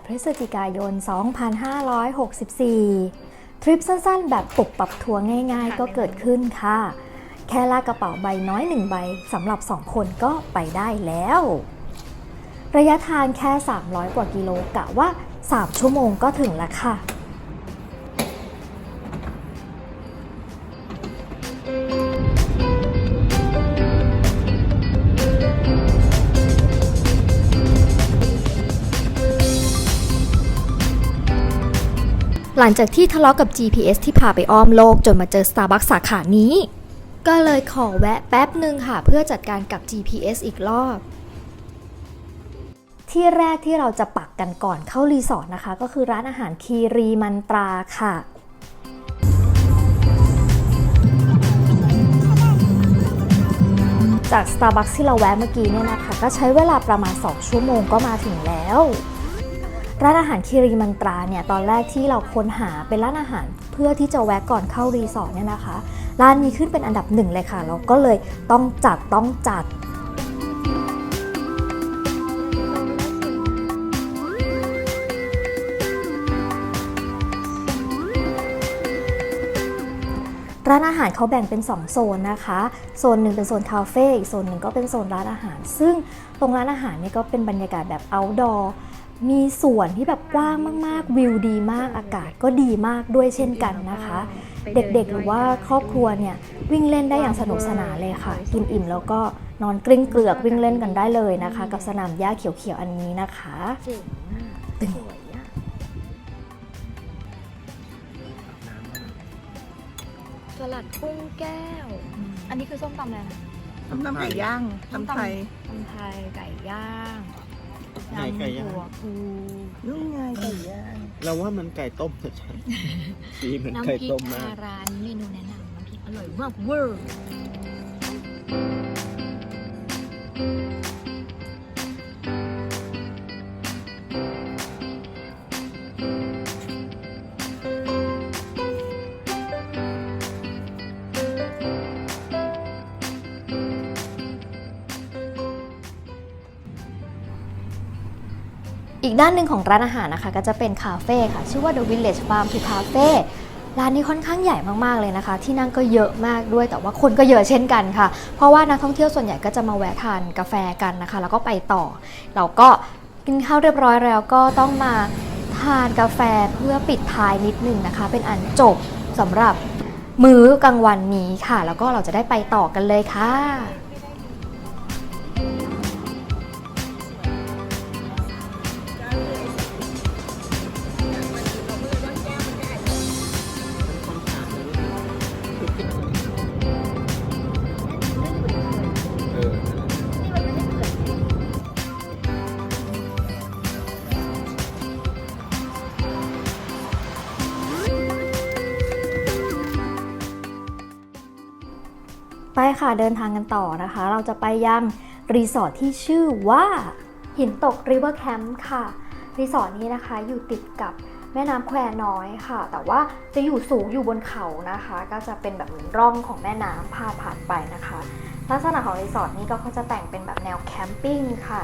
วันที่18พฤศจิกายน 2564 ทริปสั้นๆ แบบปุบปรับทัวร์ง่ายๆ ก็เกิดขึ้นค่ะ แค่ลากกระเป๋าใบน้อยหนึ่งใบสำหรับ 2 คนก็ไปได้แล้ว ระยะทางแค่ 300 กว่ากิโลกะว่า 3 ชั่วโมงก็ถึงแล้วค่ะ หลังจากที่ทะเลาะกับ GPS ที่พาไปอ้อมโลกจนมาเจอ Starbucks สาขานี้ ก็เลยขอแวะแป๊บหนึ่งค่ะ เพื่อจัดการกับ GPS อีกรอบ ที่แรกที่เราจะปักกันก่อนเข้ารีสอร์ทนะคะ ก็คือร้านอาหารคีรีมันตราค่ะจาก Starbucks ที่เราแวะเมื่อกี้เนี่ยนะคะ ก็ใช้เวลาประมาณ 2 ชั่วโมงก็มาถึงแล้ว ร้านอาหารคีรีมันตราเนี่ยตอนแรกที่เราค้นหาเป็นร้านอาหารเพื่อที่จะแวะก่อนเข้ารีสอร์ทเนี่ยนะคะ ร้านนี้ขึ้นเป็นอันดับหนึ่งเลยค่ะ เราก็เลยต้องจัดต้องจัดร้านอาหารเขาแบ่งเป็น 2 โซนนะคะ โซนหนึ่งเป็นโซนคาเฟ่อีกโซนหนึ่งก็เป็นโซนร้านอาหาร ซึ่งตรงร้านอาหารนี่ก็เป็นบรรยากาศแบบ outdoor มีสวนที่แบบกว้างมาก ๆ วิวดีมากอากาศก็ดีมากด้วยเช่นกันนะคะ เด็กๆหรือว่าครอบครัวเนี่ยวิ่งเล่นได้อย่างสนุกสนานเลยค่ะ กินอิ่มแล้วก็นอนกลิ้งเกลือกวิ่งเล่นกันได้เลยนะคะ กับสนามหญ้าเขียวๆอันนี้นะคะเจ๋งตึงสวยอะสลัดกุ้งแก้ว อันนี้คือส้มตำอะไรนะทำไก่ย่างทำไทย ตำไทยไก่ย่าง ไก่ไก่ย่างยำหัวปูนู่นไงไก่ย่างเราว่ามันไก่ต้มเถอะใช่สีเหมือนน้ำไก่พริกต้มมาคาก ร้านเมนูแนะนำน้ำพริกอร่อยมากเวอร์ อีกด้านหนึ่งของร้านอาหารนะคะ ก็จะเป็นคาเฟ่ค่ะ ชื่อว่า The Village Farm to Cafe ร้านนี้ค่อนข้างใหญ่มาก ๆ เลยนะคะ ที่นั่งก็เยอะมากด้วย แต่ว่าคนก็เยอะเช่นกันค่ะ เพราะว่านักท่องเที่ยวส่วนใหญ่ก็จะมาแวะทานกาแฟกันนะคะ แล้วก็ไปต่อ เราก็กินข้าวเรียบร้อยแล้วก็ต้องมาทานกาแฟเพื่อปิดท้ายนิดนึงนะคะ เป็นอันจบสำหรับมื้อกลางวันนี้ค่ะ แล้วก็เราจะได้ไปต่อกันเลยค่ะ ค่ะเดินทางกันต่อนะคะ เราจะไปยังรีสอร์ทที่ชื่อว่า หินตกรีเวอร์แคมป์ค่ะ รีสอร์ทนี้นะคะอยู่ติดกับแม่น้ำแควน้อยค่ะ แต่ว่าจะอยู่สูงอยู่บนเขานะคะ ก็จะเป็นแบบเหมือนร่องของแม่น้ำพาดผ่านไปนะคะ ลักษณะของรีสอร์ทนี้ก็เขาจะแต่งเป็นแบบแนวแคมปิ้งค่ะ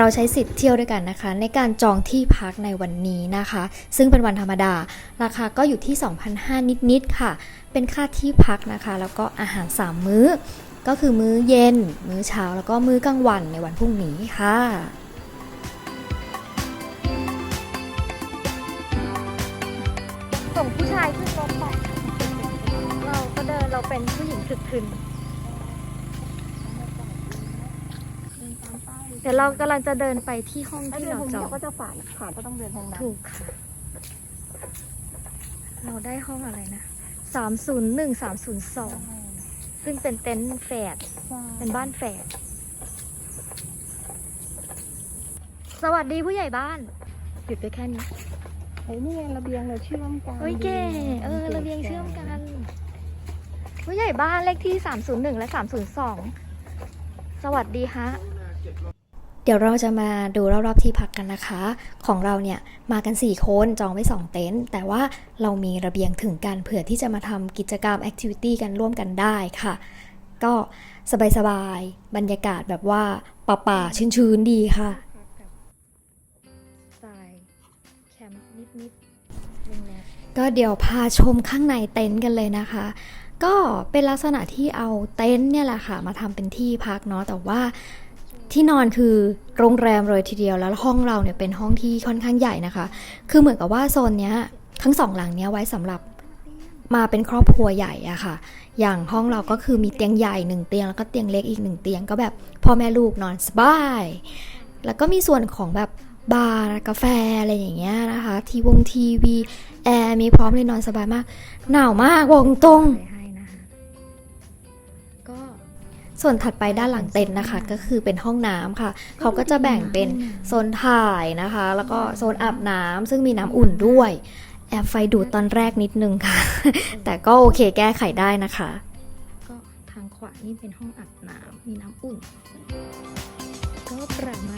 เราใช้สิทธิ์เที่ยวด้วยกันนะคะ ในการจองที่พักในวันนี้นะคะ ซึ่งเป็นวันธรรมดา ราคาก็อยู่ที่ 2,500 นิดๆค่ะ เป็นค่าที่พักนะคะ แล้วก็อาหาร 3 มื้อ ก็คือมื้อเย็น มื้อเช้า แล้วก็มื้อกลางวันในวันพรุ่งนี้ค่ะส่งผู้ชายขึ้นรถไปเราก็เดินเราเป็นผู้หญิงถึกทึน เดี๋ยวเรากำลังจะเดินไปที่ห้องถ้าที่เดินเราทางจนี้อง ก็จะผ่านผ่านก็ต้องเดินทางนั้นถูกค่ะ เราได้ห้องอะไรนะสามศูนย์หนึ่งสามศูนย์สอง ซึ่งเป็นเต็นท์แฝด เป็นบ้านแฝด สวัสดีผู้ใหญ่บ้าน หยุดไปแค่นี้ ไอ้นี่ไงระเบียงเราเชื่อมกันเฮ้ยเก๋เออระเบียงเชื่อมกัน ผู้ใหญ่บ้านเลขที่ 301 และ 302 สวัสดีฮะ ดี๋ยวเราจะมาดูรอบๆที่พักกันนะคะ ของเราเนี่ยมากัน 4 คนจองไว้ 2 เต็นท์แต่ว่าเรามีระเบียงถึงกันเผื่อที่จะมาทำกิจกรรมแอคทิวิตี้กันร่วมกันได้ค่ะ ก็สบายๆ บรรยากาศแบบว่าป่าๆชื้นๆดีค่ะพักกับสไตล์แคมป์นิดๆโรงแรมก็เดี๋ยวพาชมข้างในเต็นท์กันเลยนะคะ ก็เป็นลักษณะที่เอาเต็นท์เนี่ยแหละค่ะ มาทำเป็นที่พักเนาะแต่ว่า ที่นอนคือโรงแรมเลยทีเดียวแล้วห้องเราเนี่ยเป็นห้องที่ค่อนข้างใหญ่นะคะ คือเหมือนกับว่าโซนเนี้ยทั้งสองหลังเนี้ยไว้สำหรับมาเป็นครอบครัวใหญ่อะค่ะ อย่างห้องเราก็คือมีเตียงใหญ่หนึ่งเตียงแล้วก็เตียงเล็กอีกหนึ่งเตียงก็แบบพ่อแม่ลูกนอนสบาย แล้วก็มีส่วนของแบบบาร์กาแฟอะไรอย่างเงี้ยนะคะ ทีวงทีวีแอร์มีพร้อมเลยนอนสบายมาก หนาวมากบอกตรง ส่วนถัดไปด้านหลังเต็นท์นะคะก็คือเป็นห้องน้ำค่ะ เขาก็จะแบ่งเป็นโซนถ่ายนะคะ แล้วก็โซนอาบน้ำซึ่งมีน้ำอุ่นด้วย แอบไฟดูดตอนแรกนิดนึงค่ะ แต่ก็โอเคแก้ไขได้นะคะ ก็ทางขวานี่เป็นห้องอาบน้ำมีน้ำอุ่น ก็ประมาณ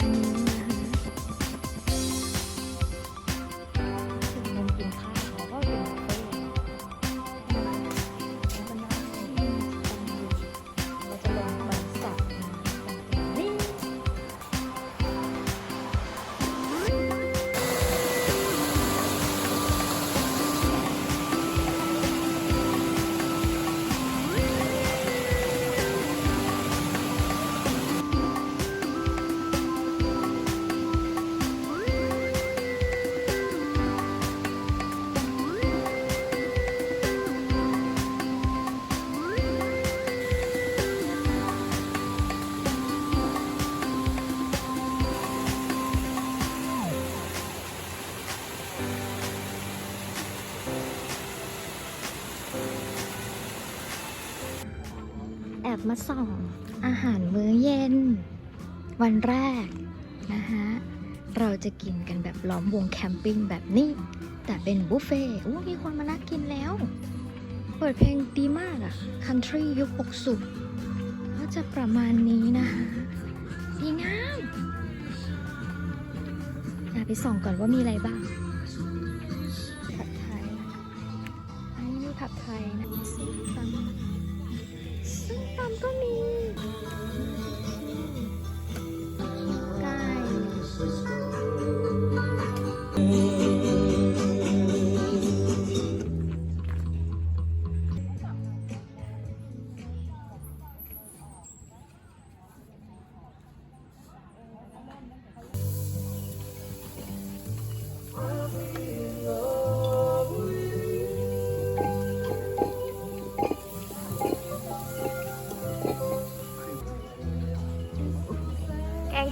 มาส่องอาหารมื้อเย็น วันแรกนะคะเราจะกินกันแบบล้อมวงแคมปิ้งแบบนี้ แต่เป็นบุฟเฟ่ต์อู้มีคนมานักกินแล้ว เปิดเพลงดีมากอะ country ยุค60ก็จะประมาณนี้นะคะดีงามอยากไปส่องก่อนว่ามีอะไรบ้างผัดไทยอันนี้ผัดไทยนะส้ม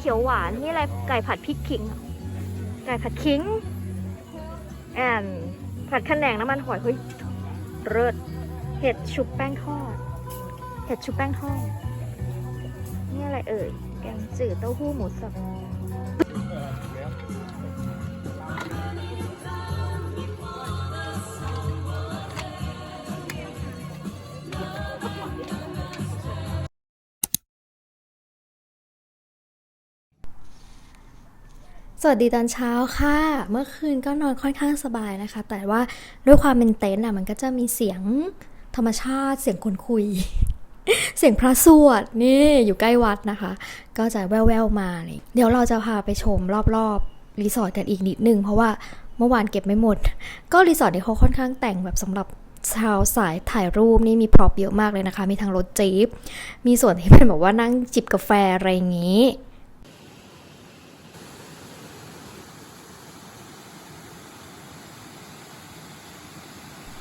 ขียวหวาน นี่อะไรไก่ผัดพริกขิง ไก่ผัดขิงแอนผัดขะแหนงน้ำมันหอยเฮ้ยเลิศเห็ดชุบแป้งทอด เห็ดชุบแป้งทอด นี่อะไรเอ่ย แกงจืดเต้าหู้หมูสับ สวัสดีตอนเช้าค่ะ เมื่อคืนก็นอนค่อนข้างสบายนะคะ แต่ว่าด้วยความเป็นเต็นท์อะมันก็จะมีเสียงธรรมชาติ เสียงคนคุย เสียงพระสวดนี่อยู่ใกล้วัดนะคะ ก็จะแว่วๆมาเลยเดี๋ยวเราจะพาไปชมรอบๆรีสอร์ทกันอีกนิดนึง เพราะว่าเมื่อวานเก็บไม่หมด ก็รีสอร์ทนี้เขาค่อนข้างแต่งแบบสำหรับชาวสายถ่ายรูปนี่มีพร็อพเยอะมากเลยนะคะ มีทั้งรถจี๊ปมีส่วนที่เป็นแบบว่านั่งจิบกาแฟอะไรอย่างนี้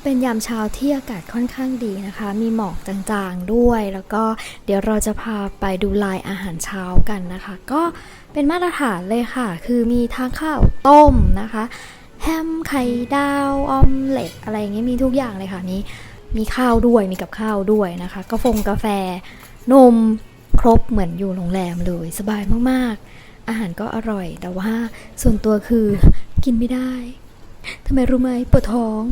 เป็นยามเช้าที่อากาศค่อนข้างดีนะคะ มีหมอกจางๆด้วย แล้วก็เดี๋ยวเราจะพาไปดูลายอาหารเช้ากันนะคะ ก็เป็นมาตรฐานเลยค่ะ คือมีทั้งข้าวต้มนะคะ แฮมไข่ดาวออมเล็ตอะไรอย่างเงี้ยมีทุกอย่างเลยค่ะมีมีข้าวด้วยมีกับข้าวด้วยนะคะกาแฟงกาแฟ นมครบเหมือนอยู่โรงแรมเลย สบายมากๆ อาหารก็อร่อย แต่ว่าส่วนตัวคือกินไม่ได้ทำไมรู้ไหมปวดท้อง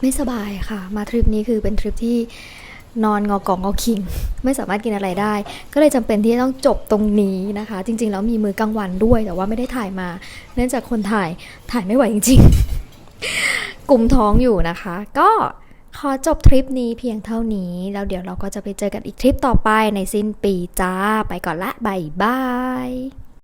ไม่สบายค่ะ มาทริปนี้คือเป็นทริปที่นอนงอกองงอคิง ไม่สามารถกินอะไรได้ ก็เลยจำเป็นที่ต้องจบตรงนี้นะคะ จริง ๆ แล้วมีมือกลางวันด้วย แต่ว่าไม่ได้ถ่ายมา เนื่องจากคนถ่ายถ่ายไม่ไหวจริง ๆ กลุ่มท้องอยู่นะคะ ก็ขอจบทริปนี้เพียงเท่านี้แล้วเดี๋ยวเราก็จะไปเจอกันอีกทริปต่อไปในสิ้นปีจ้า ไปก่อนละบายบาย